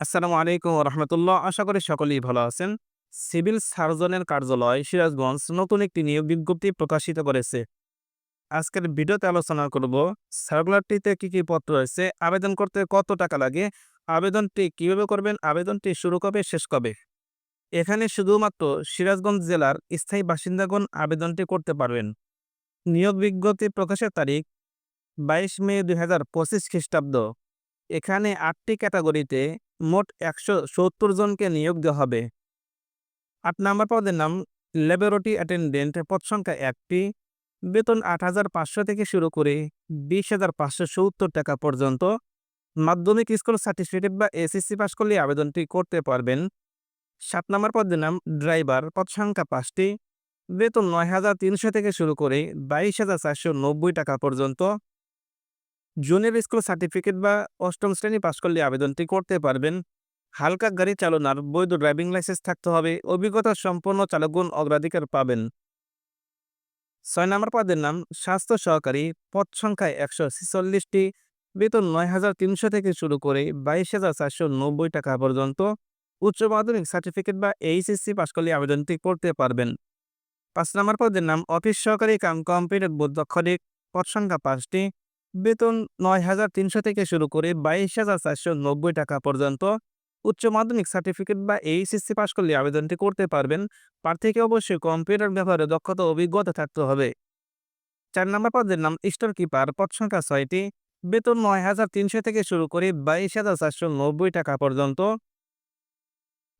আসসালামু আলাইকুম রহমতুল্লাহ আশা করি সকলেই ভালো আছেন। সিভিল সার্জনের কার্যালয় সিরাজগঞ্জ নতুন একটি নিয়োগ বিজ্ঞপ্তি প্রকাশিত করেছে। আজকের ভিডিওতে আলোচনা করব, সার্কুলারটিতে কি কি পত্র রয়েছে, আবেদন করতে কত টাকা লাগে, আবেদনটি কীভাবে করবেন, আবেদনটি শুরু কবে, শেষ কবে? এখানে শুধুমাত্র সিরাজগঞ্জ জেলার স্থায়ী বাসিন্দাগণ আবেদনটি করতে পারবেন। নিয়োগ বিজ্ঞপ্তি প্রকাশের তারিখ বাইশ মে দুই হাজার পঁচিশ খ্রিস্টাব্দ। এখানে আটটি ক্যাটাগরিতে মোট একশো সত্তর জনকে নিয়োগ দেওয়া হবে। আট নম্বর পদের নাম, ল্যাবরেটরি অ্যাটেন্ডেন্ট, পদ সংখ্যা একটি। বেতন আট হাজার পাঁচশো থেকে শুরু করে বিশ হাজার পাঁচশো সত্তর টাকা পর্যন্ত। মাধ্যমিক স্কুল সার্টিফিকেট বা এসএসসি পাস করলে আবেদনটি করতে পারবেন। সাত নম্বর পদের নাম, ড্রাইভার, পদ সংখ্যা পাঁচটি। বেতন নয় হাজার তিনশো থেকে শুরু করে বাইশ হাজার চারশো নব্বই টাকা পর্যন্ত। জুনিয়র স্কুল সার্টিফিকেট বা অষ্টম শ্রেণি পাশ করলে আবেদনটি করতে পারবেন। হালকা গাড়ি চালনার বৈধ ড্রাইভিং লাইসেন্স থাকতে হবে। অভিজ্ঞতা সম্পন্ন চালকগণ অগ্রাধিকার পাবেন। ছয় নম্বর পদের নাম, স্বাস্থ্য সহকারী, পদ সংখ্যায় একশো ছেচল্লিশটি, বেতন নয় হাজার তিনশো থেকে শুরু করে বাইশ হাজার চারশো নব্বই টাকা পর্যন্ত। উচ্চ মাধ্যমিক সার্টিফিকেট বা এইচএসসি পাশ করলে আবেদনটি করতে পারবেন। পাঁচ নম্বর পদের নাম, অফিস সহকারী কাম কম্পিউটার বোধক্ষরিক পদ সংখ্যা পাঁচটি। বেতন নয় হাজার তিনশো থেকে শুরু করে বাইশ হাজার চারশো নব্বই টাকা পর্যন্ত উচ্চ মাধ্যমিক সার্টিফিকেট বা এইচএসসি পাশ করলে আবেদনটি করতে পারবেন। প্রার্থীকে অবশ্যই কম্পিউটার ব্যবহারে দক্ষতা অভিজ্ঞতা থাকতে হবে। চার নম্বর পদের নাম স্টোর কিপার। পদ সংখ্যা ছয়টি। বেতন নয় হাজার তিনশো থেকে শুরু করে বাইশ হাজার চারশো নব্বই টাকা পর্যন্ত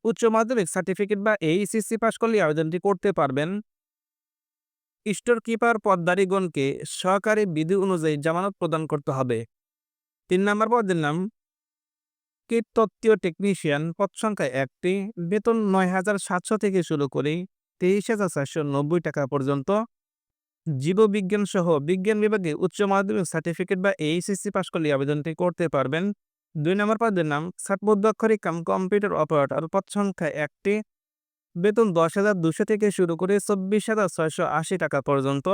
উচ্চ মাধ্যমিক সার্টিফিকেট বা এইচএসসি পাশ করলে আবেদনটি করতে পারবেন। স্টোর কিপার পদধারীগণকে সহকারী বিধি অনুযায়ী জামানত প্রদান করতে হবে। তিন নম্বর পদের নাম, কীটতত্ত্বীয় টেকনিশিয়ান পদ সংখ্যা একটি, বেতন নয় হাজার সাতশো থেকে শুরু করে তেইশ হাজার চারশো নব্বই টাকা পর্যন্ত। জীববিজ্ঞান সহ বিজ্ঞান বিভাগে উচ্চ মাধ্যমিক সার্টিফিকেট বা এইচএসসি পাশ করলে আবেদনটি করতে পারবেন। দুই নম্বর পদের নাম সাতবুদ্ধাক্ষরিক কাম কম্পিউটার অপারেটর পদ সংখ্যা একটি বেতন দশ হাজার দুশো থেকে শুরু করে চব্বিশ হাজার ছয়শো আশি টাকা পর্যন্ত।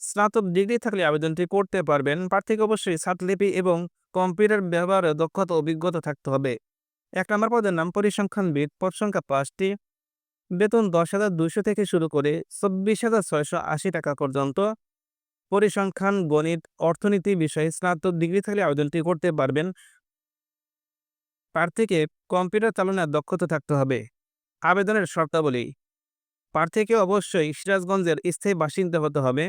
স্নাতক ডিগ্রি থাকলে আবেদনটি করতে পারবেন। প্রার্থীকে অবশ্যই ছাত্রলিপি এবং কম্পিউটার ব্যবহারে দক্ষতা অভিজ্ঞতা থাকতে হবে। এক নম্বর পদের নাম পরিসংখ্যানবিদ, পদ সংখ্যা পাঁচটি। বেতন দশ হাজার দুশো থেকে শুরু করে চব্বিশ হাজার ছয়শো আশি টাকা পর্যন্ত। পরিসংখ্যান, গণিত, অর্থনীতি বিষয়ে স্নাতক ডিগ্রি থাকলে আবেদনটি করতে পারবেন। প্রার্থীকে কম্পিউটার চালনার দক্ষতা থাকতে হবে। আবেদনের শর্তাবলী। প্রার্থীকে অবশ্যই সিরাজগঞ্জের স্থায়ী বাসিন্দা হতে হবে।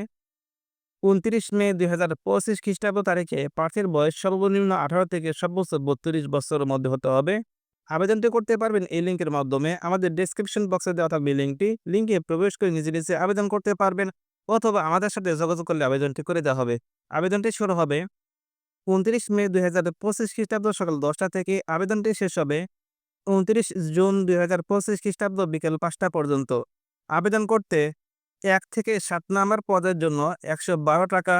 উনত্রিশ মে দুই হাজার পঁচিশ খ্রিস্টাব্দ তারিখে প্রার্থীর বয়স সর্বনিম্ন আঠারো থেকে সর্বোচ্চ বত্রিশ বছরের মধ্যে হতে হবে। আবেদনটি করতে পারবেন এই লিঙ্কের মাধ্যমে। আমাদের ডেসক্রিপশন বক্সে দেওয়া থাকবে লিঙ্কটি। লিঙ্কে প্রবেশ করে নিজে নিজে আবেদন করতে পারবেন অথবা আমাদের সাথে যোগাযোগ করলে আবেদনটি করে দেওয়া হবে। আবেদনটি শুরু হবে উনত্রিশ মে দুই হাজার পঁচিশ খ্রিস্টাব্দ সকাল দশটা থেকে। আবেদনটি শেষ হবে উনত্রিশ জুন দুই হাজার পঁচিশ খ্রিস্টাব্দ বিকেল পাঁচটা পর্যন্ত। আবেদন করতে এক থেকে সাত নাম্বার পদের জন্য একশো বারো টাকা,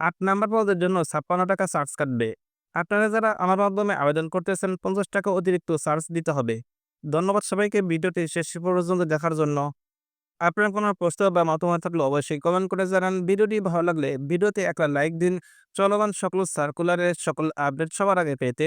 আট নাম্বার পদের জন্য ছাপ্পান্ন টাকা চার্জ কাটবে। আপনারা যারা আমার মাধ্যমে আবেদন করতেছেন, পঞ্চাশ টাকা অতিরিক্ত চার্জ দিতে হবে। ধন্যবাদ সবাইকে ভিডিওটি শেষ পর্যন্ত দেখার জন্য। আপনার কোনো প্রশ্ন বা মতামত থাকলে অবশ্যই কমেন্ট করে জানান। ভিডিওটি ভালো লাগলে ভিডিওতে একটা লাইক দিন। চলমান সকল সার্কুলারের সকল আপডেট সবার আগে পেতে